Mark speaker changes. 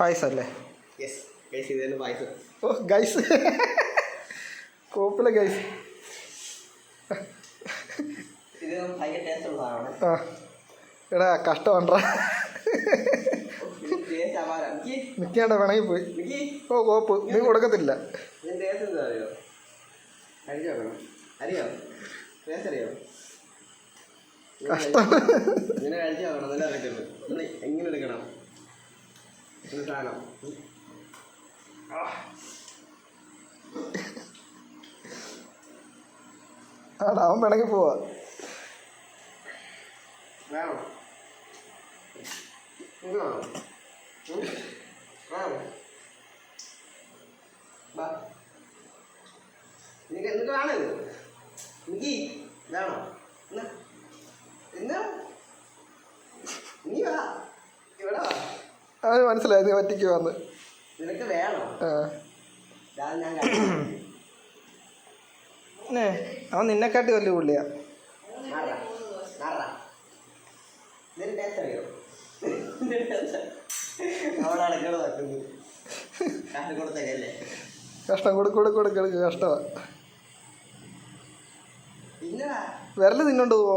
Speaker 1: പായസം. അല്ലേ
Speaker 2: yes guys ഇത് തന്നെ പായസം
Speaker 1: ഓ ഗൈസ് കോപ്പിലെ ഗൈസ് ആ എടാ കഷ്ടമാണ്ടാ നിൽക്കേണ്ട വേണമെങ്കിൽ പോയി. ഓ കോപ്പ്. നീ കൊടുക്കത്തില്ല.
Speaker 2: ഇതിന് സാധനം.
Speaker 1: ആടാ അവൻ വേണമെങ്കിൽ പോവാ.
Speaker 2: എന്നിട്ട് വേണോ? എനിക്ക് വേണോ എന്നാ എന്നാ നീ വാ ഇവിടെ വാ
Speaker 1: അവന് മനസ്സിലായി നീ ഒറ്റയ്ക്ക് വന്ന്. ഏ അവൻ നിന്നെക്കാട്ടി വലിയ പുള്ളിയാ. കഷ്ടം കൊടുക്ക് കൊടുക്ക് കൊടുക്ക് കൊടുക്ക് കഷ്ടമാ വിരൽ തിന്നോണ്ട് പോവോ?